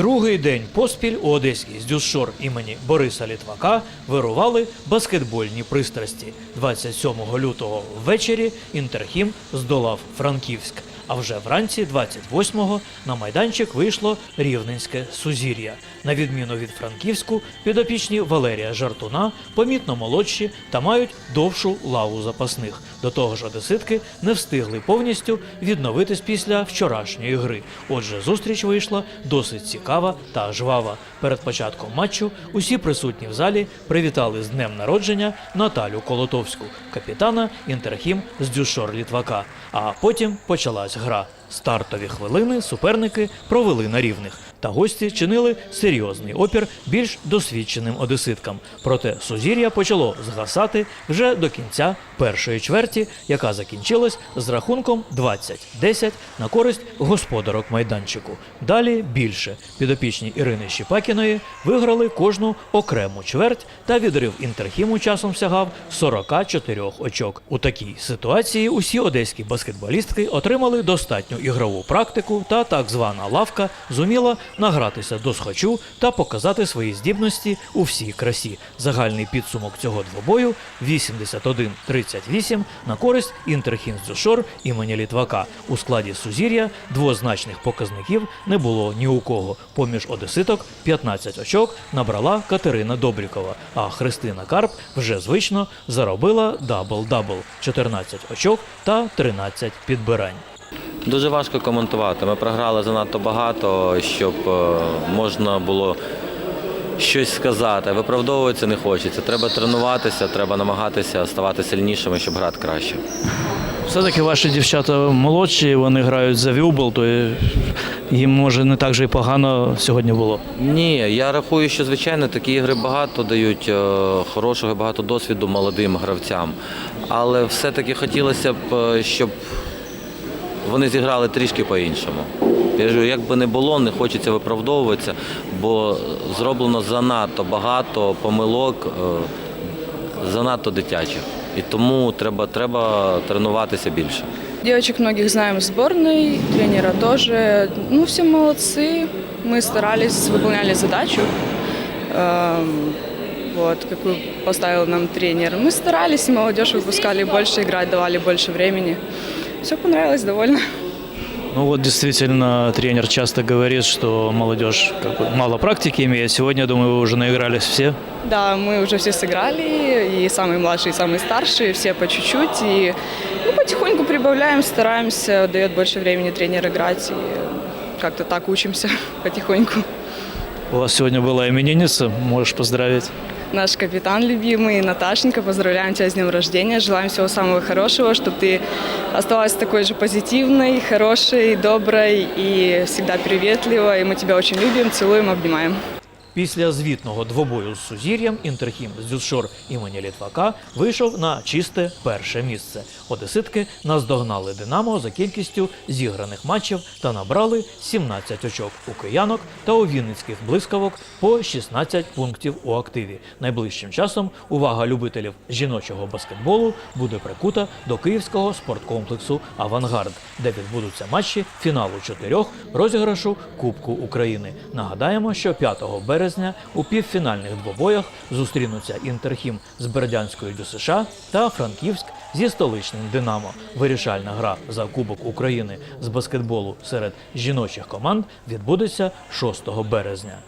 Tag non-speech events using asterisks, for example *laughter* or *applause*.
Другий день поспіль у Одеській дюшор імені Бориса Літвака вирували баскетбольні пристрасті. 27 лютого ввечері Інтерхім здолав Франківськ. А вже вранці 28-го на майданчик вийшло рівненське сузір'я. На відміну від Франківську, підопічні Валерія Жартуна помітно молодші та мають довшу лаву запасних. До того ж, одеситки не встигли повністю відновитись після вчорашньої гри. Отже, зустріч вийшла досить цікава та жвава. Перед початком матчу усі присутні в залі привітали з днем народження Наталю Колотовську, капітана Інтерхім з Дюшор Літвака. А потім почалась гра. Стартові хвилини суперники провели на рівних, та гості чинили серйозний опір більш досвідченим одеситкам. Проте сузір'я почало згасати вже до кінця першої чверті, яка закінчилась з рахунком 20-10 на користь господарок майданчику. Далі більше підопічні Ірини Щіпакіної виграли кожну окрему чверть, та відрив інтерхіму часом сягав 44 очок. У такій ситуації усі одеські баскетболістки отримали достатню ігрову практику, та так звана лавка зуміла награтися до схочу та показати свої здібності у всій красі. Загальний підсумок цього двобою 81-38 на користь Інтерхім Дзюшор імені Літвака. У складі сузір'я двозначних показників не було ні у кого. Поміж одеситок 15 очок набрала Катерина Добрікова, а Христина Карп вже звично заробила дабл-дабл 14 очок та 13 підбирань. Дуже важко коментувати. Ми програли занадто багато, щоб е, можна було щось сказати. Виправдовуватися не хочеться. Треба тренуватися, треба намагатися ставати сильнішими, щоб грати краще. Все-таки ваші дівчата молодші, вони грають за вюбл, то їм може не так же і погано сьогодні було. Ні, я рахую, що звичайно такі ігри багато дають е, хорошого, і багато досвіду молодим гравцям. Але все-таки хотілося б, е, щоб вони зіграли трішки по-іншому. Я ж кажу, як би не було, не хочеться виправдовуватися, бо зроблено занадто багато помилок, е, занадто дитячих. І тому треба, треба тренуватися більше. Девочек многих знаем в сборной, тренера тоже. Ну, все молодцы. Мы старались, выполняли задачу, эм, вот, какую поставил нам тренер. Мы старались, и молодежь выпускали больше играть, давали больше времени. Все понравилось, довольно. Ну вот действительно тренер часто говорит, что молодежь как бы мало практики имеет. Сегодня, я думаю, вы уже наигрались все. Да, мы уже все сыграли, и самые младшие, и самые старшие, все по чуть-чуть. И ну, потихоньку прибавляем, стараемся, дает больше времени тренер играть. И как-то так учимся *laughs* потихоньку. У вас сегодня была именинница, можешь поздравить. Наш капитан любимый, Наташенька, поздравляем тебя с днем рождения. Желаем всего самого хорошего, чтобы ты оставалась такой же позитивной, хорошей, доброй и всегда приветливой. И мы тебя очень любим, целуем, обнимаем. Після звітного двобою з Сузір'ям Інтерхім з Дюшор імені Літвака вийшов на чисте перше місце. Одеситки наздогнали Динамо за кількістю зіграних матчів та набрали 17 очок у киянок та у вінницьких блискавок по 16 пунктів у активі. Найближчим часом увага любителів жіночого баскетболу буде прикута до київського спорткомплексу Авангард, де відбудуться матчі фіналу чотирьох розіграшу Кубку України. Нагадаємо, що 5 березня у півфінальних двобоях зустрінуться Інтерхім з Бердянською ДЮСШ та Франківськ зі столичним Динамо. Вирішальна гра за Кубок України з баскетболу серед жіночих команд відбудеться 6 березня.